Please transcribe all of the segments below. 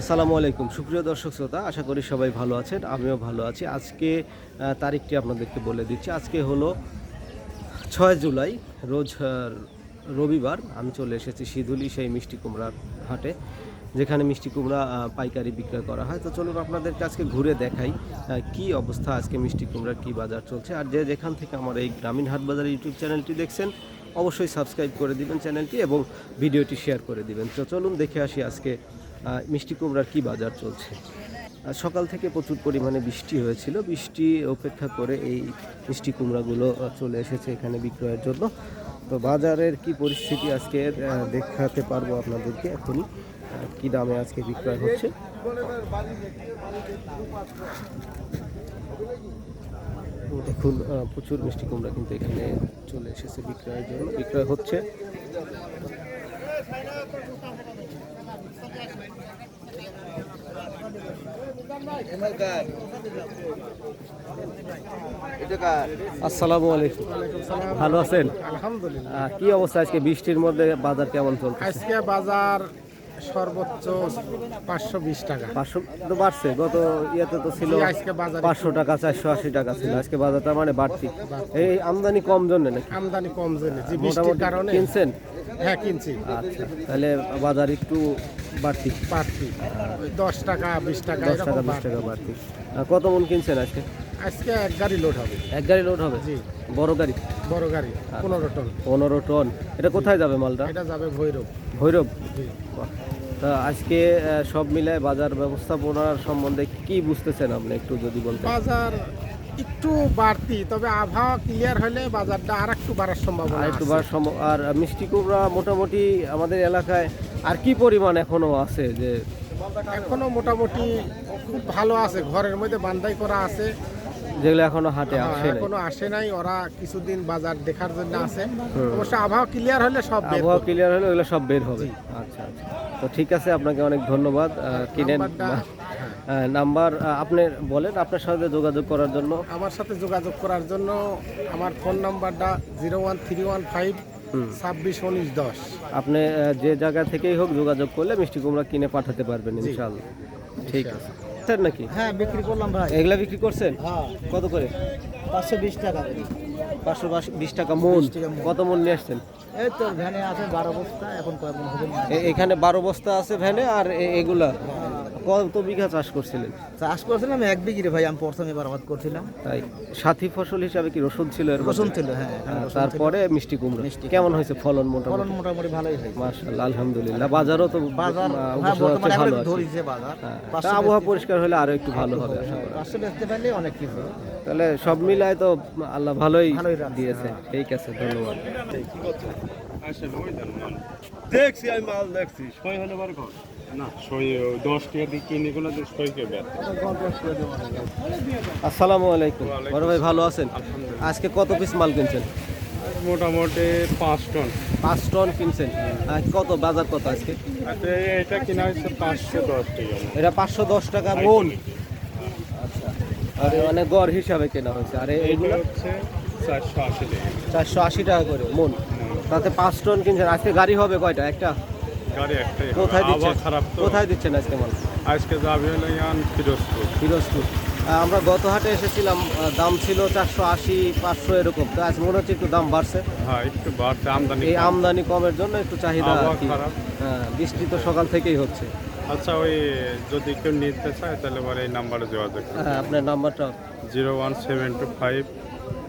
আসসালামু আলাইকুম। সুপ্রিয় দর্শক শ্রোতা, আশা করি সবাই ভালো আছেন, আমিও ভালো আছি। আজকে তারিখটি আপনাদেরকে বলে দিচ্ছি। আজকে হলো ছয় জুলাই, রোজ রবিবার আমি চলে এসেছি সিধুলি সেই মিষ্টি কুমড়ার হাটে, যেখানে মিষ্টি কুমড়া পাইকারি বিক্রয় করা হয়। তো চলুন আপনাদেরকে আজকে ঘুরে দেখাই কি অবস্থা আজকে মিষ্টি কুমড়ার, কি বাজার চলছে। আর যে যেখান থেকে আমার এই গ্রামীণ হাট বাজার ইউটিউব চ্যানেলটি দেখছেন, অবশ্যই সাবস্ক্রাইব করে দিবেন চ্যানেলটি এবং ভিডিওটি শেয়ার করে দিবেন। তো চলুন দেখে আসি আজকে মিষ্টি কুমড়ার কি বাজার চলছে? সকাল থেকে প্রচুর পরিমাণে বৃষ্টি হয়েছিল। বৃষ্টি উপেক্ষা করে এই মিষ্টি কুমড়াগুলো চলে এসেছে এখানে বিক্রয়ের জন্য। তো বাজারের কি পরিস্থিতি আজকে দেখাতে পারব আপনাদেরকে এখনই। কি দামে আজকে বিক্রয় হচ্ছে? দেখুন প্রচুর মিষ্টি কুমড়া কিন্তু এখানে চলে এসেছে বিক্রয়ের জন্য। বিক্রয় হচ্ছে। আসসালামু আলাইকুম। ভালো আছেন? আলহামদুলিল্লাহ। কি অবস্থা আজকে? বৃষ্টির মধ্যে বাজার কেমন চলছে আজকে বাজার সর্বোচ্চ পাঁচশো বিশ টাকা। পাঁচশো তো বাড়ছে গত ইয়েতে তো ছিল আজকে বাজারে পাঁচশো টাকা চারশো আশি টাকা ছিল আজকে বাজারটা মানে বাড়তি। এই আমদানি কম জন্য নাকি? আমদানি কম জেনে যে বৃষ্টির মোটামুটি কারণে। কিনছেন? হ্যাঁ কিনছি। আচ্ছা তাহলে বাজার একটু বাড়তি। বাড়তি। দশ টাকা বিশ টাকা দশ টাকা বিশ। টাকা বাড়তি। কত মন কিনছেন আজকে? আজকে এক গাড়ি লোড হবে। এক গাড়ি লোড হবে? জি। বড় গাড়ি? বড় গাড়ি পনেরো টন পনেরো টন এটা কোথায় যাবে মালটা? এটা যাবে ভৈরব। ভৈরব? জি। তা আজকে সব মিলায় বাজার ব্যবস্থাপনার সম্বন্ধে কি বুঝতেছেন আপনি একটু যদি বলতেন? বাজার একটু বাড়তি তবে আবহাওয়া ক্লিয়ার হলে বাজারটা আর একটু বাড়ার সম্ভাবনা আর একটু আছে। বার সম- আর মিষ্টি কুমড়া মোটামুটি আমাদের এলাকায় আর কি পরিমাণ এখনও আছে যে এখনও মোটামুটি খুব ভালো আছে ঘরের মধ্যে বান্ধাই করা আছে। যেগুলো এখনও হাটে হ্যাঁ, আসে এখনও আসে নাই ওরা কিছুদিন বাজার দেখার জন্য আছে। অবশ্য আবহাওয়া ক্লিয়ার হলে সব আবহাওয়া ক্লিয়ার হলে ওগুলো সব বের হবে। আচ্ছা আচ্ছা। তো ঠিক আছে আপনাকে অনেক ধন্যবাদ। কিনেন নাম্বারটা, হ্যাঁ। নাম্বার আপনি বলেন আপনার সাথে যোগাযোগ করার জন্য। আমার সাথে যোগাযোগ করার জন্য আমার ফোন নাম্বারটা zero one three one five ছাব্বিশ উনিশ দশ। আপনি যে জায়গা থেকেই হোক যোগাযোগ করলে মিষ্টি কুমড়া কিনে পাঠাতে পারবেন ইনশাআল্লাহ। ঠিক আছে। স্যার নাকি? হ্যাঁ বিক্রি করলাম ভাই। এগুলা বিক্রি করছেন? হ্যাঁ। কত করে? পাঁচশো বিশ টাকা। পাঁচশো বিশ টাকা মন। কত মন নিয়ে আসছেন? এই তো ভ্যানে আছে বারো বস্তা এখন মন হবে? এখানে বারো বস্তা আছে ভ্যানে আর এগুলা? কত বিঘা চাষ করছিলেন? চাষ করছিলাম এক বিঘিরে ভাই আমি প্রথমে বারবাদ করছিলাম। তাই সাথী ফসল হিসাবে কি রসুন ছিল রসুন ছিল হ্যাঁ আহ, তারপরে মিষ্টি কুমড়া। কেমন হয়েছে ফলন মোটামুটি? ফলন মোটামুটি ভালোই হয়েছে। মাশাআল্লাহ আলহামদুলিল্লাহ। বাজারও তো বাজার হ্যাঁ ভালো ধরেছে বাজার। হ্যাঁ, আবহাওয়া পরিষ্কার হলে আরও একটু ভালো হবে আশা করা। পাঁচশো বেচতে পারলে অনেক কিছু। তাহলে সব মিলায় তো আল্লাহ ভালোই ভালোই দিয়েছে। ঠিক আছে ধন্যবাদ। দেখছি আমি মাল দেখছি। সই হলে বার কর। আসসালামু আলাইকুম। বড় ভাই ভালো আছেন? আজকে কত পিস মাল কিনছেন? মোটামুটি পাঁচ টন। পাঁচ টন কিনছেন। কত বাজার কত আজকে? এটা কিনা হচ্ছে পাঁচশো দশ টাকা। এটা পাঁচশো দশ টাকা মন আচ্ছা। আর মানে গড় হিসাবে কেনা হয়েছে। আর এগুলো এগুলো হচ্ছে চারশো আশি টাকা। চারশো আশি টাকা করে মন তাতে পাঁচ টন কিনছেন। আজকে গাড়ি হবে কয়টা? একটা? গাড়ি একটাই কোথায় দিচ্ছেন? খারাপ কোথায় দিচ্ছেন আজকে মাল? আজকে যাবে হলো ইয়ান ফিরোজপুর। ফিরোজপুর। আমরা গত হাটে এসেছিলাম দাম ছিল চারশো আশি পাঁচশো এরকম। তো আজ মনে হচ্ছে একটু দাম বাড়ছে। হ্যাঁ একটু বাড়তে আমদানি এই আমদানি কমের জন্য একটু চাহিদা। হ্যাঁ বৃষ্টি তো সকাল থেকেই হচ্ছে। আচ্ছা ওই যদি কেউ নিতে চায় তাহলে পরে এই নাম্বারে যোগাযোগ হ্যাঁ আপনার নাম্বারটা? Zero one seven two five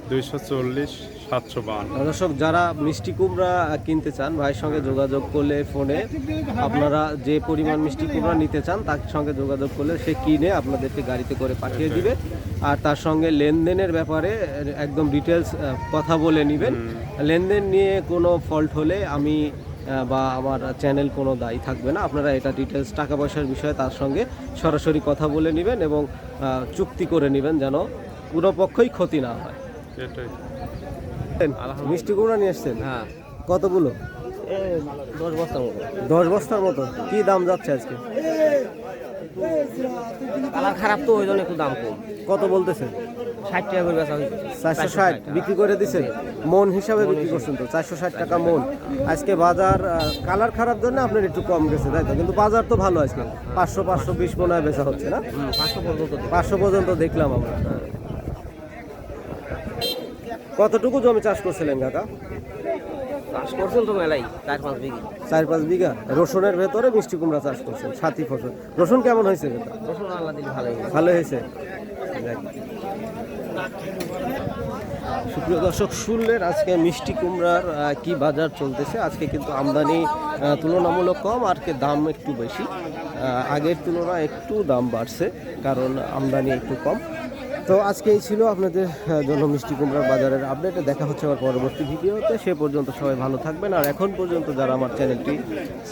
দুইশো চল্লিশ সাতশো দর্শক যারা মিষ্টি কুমড়া কিনতে চান ভাইয়ের সঙ্গে যোগাযোগ করলে ফোনে আপনারা যে পরিমাণ মিষ্টি কুমড়া নিতে চান তার সঙ্গে যোগাযোগ করলে সে কিনে আপনাদেরকে গাড়িতে করে পাঠিয়ে দিবে। আর তার সঙ্গে লেনদেনের ব্যাপারে একদম ডিটেলস কথা বলে নেবেন। লেনদেন নিয়ে কোনো ফল্ট হলে আমি বা আমার চ্যানেল কোনো দায়ী থাকবে না। আপনারা এটা ডিটেলস টাকা পয়সার বিষয়ে তার সঙ্গে সরাসরি কথা বলে নেবেন এবং চুক্তি করে নেবেন যেন কোনো পক্ষই ক্ষতি না হয়। এটাই মিষ্টি কুমড়া নিয়ে এসছেন হ্যাঁ। কতগুলো? দশ বস্তার মতো। দশ বস্তার মতো? কি দাম যাচ্ছে আজকে? কালার খারাপ তো ওই জন্য একটু দাম কম। কত বলতেছেন? ষাট টাকা করে বেচা হয়েছে। চারশো ষাট বিক্রি করে দিছেন? মন হিসাবে বিক্রি করছেন তো? চারশো ষাট টাকা মন। আজকে বাজার কালার খারাপ জন্য আপনার একটু কম গেছে তাই তো? কিন্তু বাজার তো ভালো আজকে। পাঁচশো পাঁচশো বিশ মনে বেচা হচ্ছে না? পাঁচশো পর্যন্ত পাঁচশো পর্যন্ত দেখলাম আমরা। হ্যাঁ। কতটুকু জমি চাষ করছিলেন কাকা? চাষ করছেন তো মেলাই চার পাঁচ বিঘি। চার পাঁচ বিঘা? রসুনের ভেতরে মিষ্টি কুমড়া চাষ করছেন সাথী ফসল। রসুন কেমন হয়েছে কাকা? রসুন আল্লাহ দিলে হয়েছে। ভালো হয়েছে? যাক। সুপ্রিয় দর্শক শুনলেন আজকে মিষ্টি কুমড়ার কি বাজার চলতেছে? আজকে কিন্তু আমদানি তুলনামূলক কম আর কি দাম একটু বেশি। আগের তুলনায় একটু দাম বাড়ছে কারণ আমদানি একটু কম। তো আজকে এই ছিল আপনাদের জন্য মিষ্টি কুমড়ার বাজারের আপডেটে দেখা হচ্ছে আমার পরবর্তী ভিডিওতে। সে পর্যন্ত সবাই ভালো থাকবেন। আর এখন পর্যন্ত যারা আমার চ্যানেলটি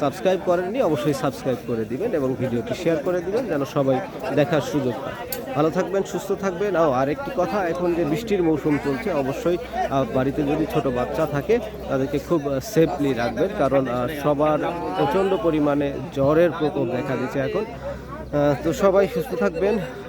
সাবস্ক্রাইব করেননি, অবশ্যই সাবস্ক্রাইব করে দিবেন এবং ভিডিওটি শেয়ার করে দিবেন, যেন সবাই দেখার সুযোগ পায়। ভালো থাকবেন, সুস্থ থাকবেন। ও আরেকটি কথা, এখন যে বৃষ্টির মৌসুম চলছে, অবশ্যই বাড়িতে যদি ছোট বাচ্চা থাকে, তাদেরকে খুব সেফলি রাখবেন। কারণ সবার প্রচণ্ড পরিমাণে জ্বরের প্রকোপ দেখা দিচ্ছে এখন। তো সবাই সুস্থ থাকবেন।